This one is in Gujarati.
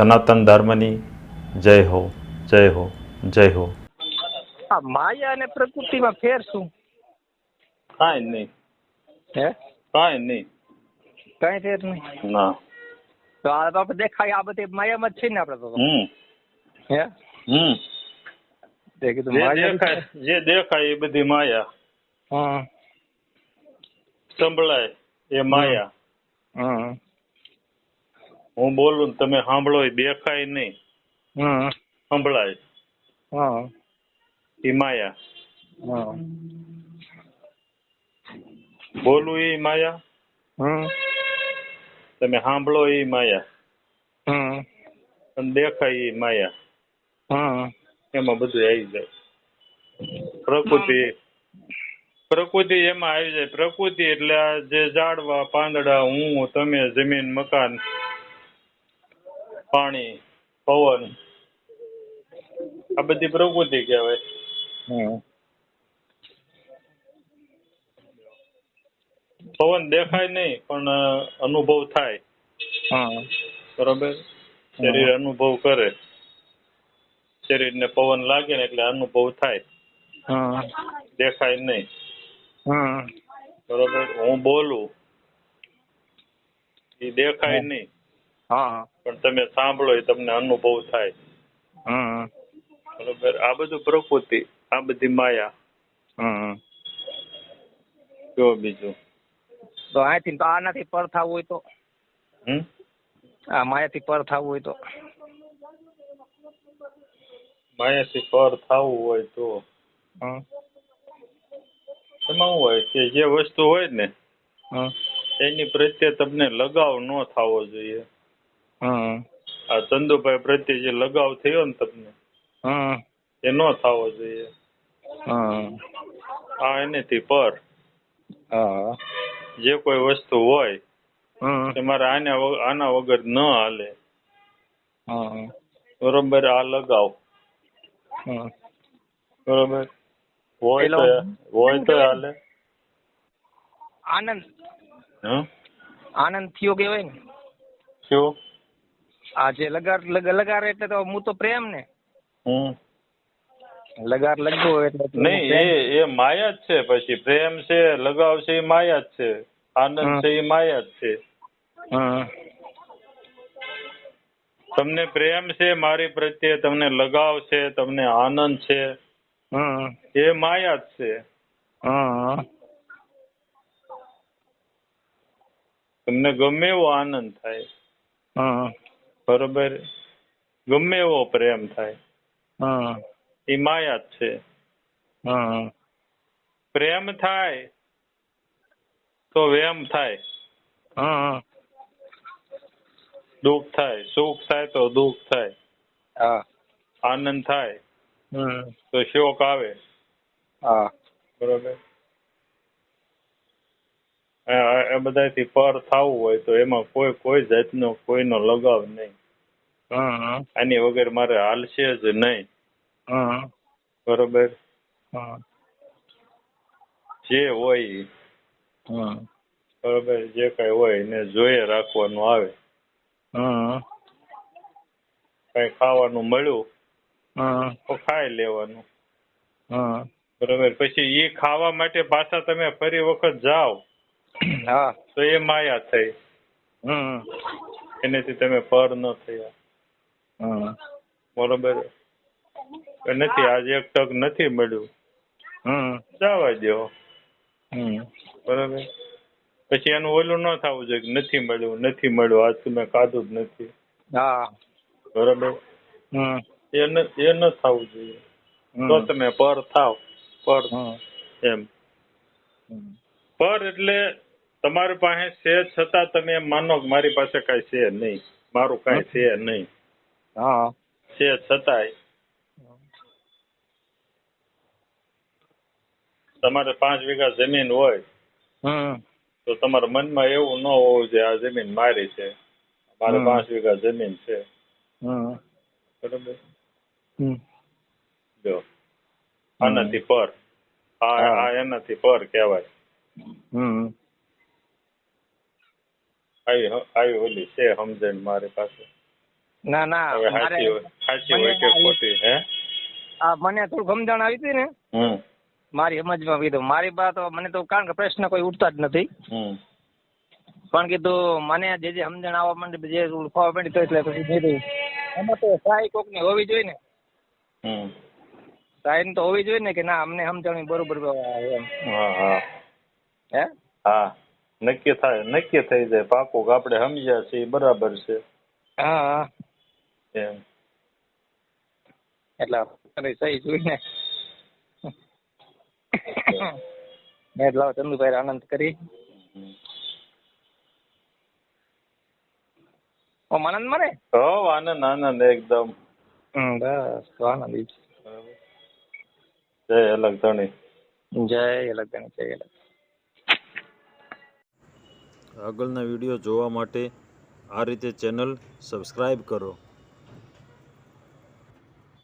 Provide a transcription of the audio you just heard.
સનાતન ધર્મની જય હો જય હો જય હો. આ માયા અને પ્રકૃતિમાં ફેર શું? કાંઈ નહીં. હે? કાંઈ નહીં. કાંઈ ફેર નહીં? ના. તો આ તો દેખાય આ બધી માયામાં જ છે ને આપણે તો હમ. હે? હમ. તે કીધું જે માયા દેખાય જે દેખાય એ બધી માયા. હા. સંભળાય એ માયા. હમ. હું બોલું તમે સાંભળો દેખાય નહીં. સાંભળાય સંભળાય. હા. એ માયા. હા. બોલું એ માયા? હમ. તમે સાંભળો એ માયા. હમ. અને દેખાય એ માયા. હમ એમાં બધું આવી જાય. પ્રકૃતિ. પ્રકૃતિ એમાં આવી જાય. પ્રકૃતિ એટલે આ જે ઝાડવા પાંદડા હું તમે જમીન મકાન પાણી પવન આ બધી પ્રકૃતિ કહેવાય. પવન દેખાય નહીં પણ અનુભવ થાય. બરોબર? શરીર અનુભવ કરે. શરીરને પવન લાગે ને એટલે અનુભવ થાય. દેખાય નહીં. હમ બરોબર? હું બોલું. એ દેખાય નહીં. હા પણ તમે સાંભળો એ તમને અનુભવ થાય. હમ બરોબર? આ બધું પ્રકૃતિ આ બધી માયા. હમ જો બીજું. તો અહીંથી તો આનાથી પર થવું હોય તો. હમ? આ માયાથી પર થવું હોય તો. માયાથી પર થવું હોય તો. હમ. એમાં શું હોય કે જે વસ્તુ હોય ને એની પ્રત્યે તમને લગાવ ન થવો જોઈએ. હમ. આ ચંદુભાઈ પ્રત્યે જે લગાવ થયો ને તમને હમ. એ ન થવો જોઈએ. હમ. આ એનેથી પર. હા. જે કોઈ વસ્તુ હોય તમારે આના આના વગર ન હાલે. હમ. બરોબર આ લગાવ. હમ. બરોબર. હોય તો હોય તો હાલે. આનંદ. આનંદ થયો કેવાય ને? શું આ જે લગાર લગાર એટલે તો હું તો પ્રેમ ને. લગાર લગવો એટલે નહીં એ એ માયા જ છે પછી. પ્રેમ છે લગાવ છે એ માયા જ છે. આનંદ છે એ માયા જ છે. તમને પ્રેમ છે મારી પ્રત્યે તમને લગાવ છે તમને આનંદ છે. હમ એ માયા જ છે. તમને ગમે એવો આનંદ થાય. બરોબર? ગમે એવો પ્રેમ થાય. હમ એ માયા જ છે. હમ પ્રેમ થાય તો વેમ થાય. દુઃખ થાય. સુખ થાય તો દુઃખ થાય. હા. આનંદ થાય તો શોક આવે. હા. બરોબર? એ બધાથી પર થવું હોય તો એમાં કોઈ કોઈ જાતનો કોઈનો લગાવ નહીં. આની વગર મારે હાલશે જ નહીં. બરોબર? જે હોય બરોબર જે કઈ હોય એને જોઈએ રાખવાનું આવે. કઈ ખાવાનું મળ્યું તો ખાઈ લેવાનું. બરોબર પછી એ ખાવા માટે પાછા તમે ફરી વખત જાઓ. હા. તો એ માયા થઈ. એનેથી તમે પર ન થયા. હમ બરોબર. નથી આજે એક તક નથી મળ્યું. હમ. જવા દો હમ. બરોબર. પછી એનું ઓલું ન થવું જોઈએ કે નથી મળ્યું નથી મળ્યું. આજ તમે કાઢું જ નથી. હા. બરોબર. હમ. એ ન એ ન થવું જોઈએ. તો તમે પર થાવ. પર. એમ. પર એટલે તમારી પાસે છે છતાં તમે એમ માનો કે મારી પાસે કઈ છે નહીં. મારું કઈ છે નહીં. હા. છે છતાંય. તમારે પાંચ વીઘા જમીન હોય હમ. તો તમારા મનમાં એવું ન હોવું જોઈએ આ જમીન મારી છે. મારે પાંચ વીઘા જમીન છે. હમ. બરોબર? હમ. જો. આનાથી પર. આ એનાથી પર કહેવાય. હમ. આવી આવી ઓલી છે સમજણ મારી પાસે. ના ના મારે સાચી હોય કે ખોટી હે? આ મને થોડું સમજણ આવી હતી ને મારી સમજમાં કીધું. મારી બા તો મને તો કારણ કે પ્રશ્ન કોઈ ઉઠતા જ નથી. પણ કીધું મને જે જે સમજણ આવવા માંડી જે ઉઠવા માંડી તો એટલે પછી કીધું એમાં તો સહાય કોકની હોવી જોઈએ ને. સહાય તો હોવી જોઈએ ને કે ના અમને સમજણ બરોબર એમ હા? હા. નક્કી થાય નક્કી થઈ જાય. પાકું કે આપણે સમજ્યા છીએ બરાબર છે. હા હા. એમ. એટલે સહી જોઈને મેં ચંદુભાઈ આનંદ કરી. ઓમ આનંદ મને હો આનંદ આનંદ એકદમ. બસ તો આનંદ. જય અલગ ધણી જય અલગ જય અલગ. આગળના વીડિયો જોવા માટે આ રીતે ચેનલ સબસ્ક્રાઈબ કરો.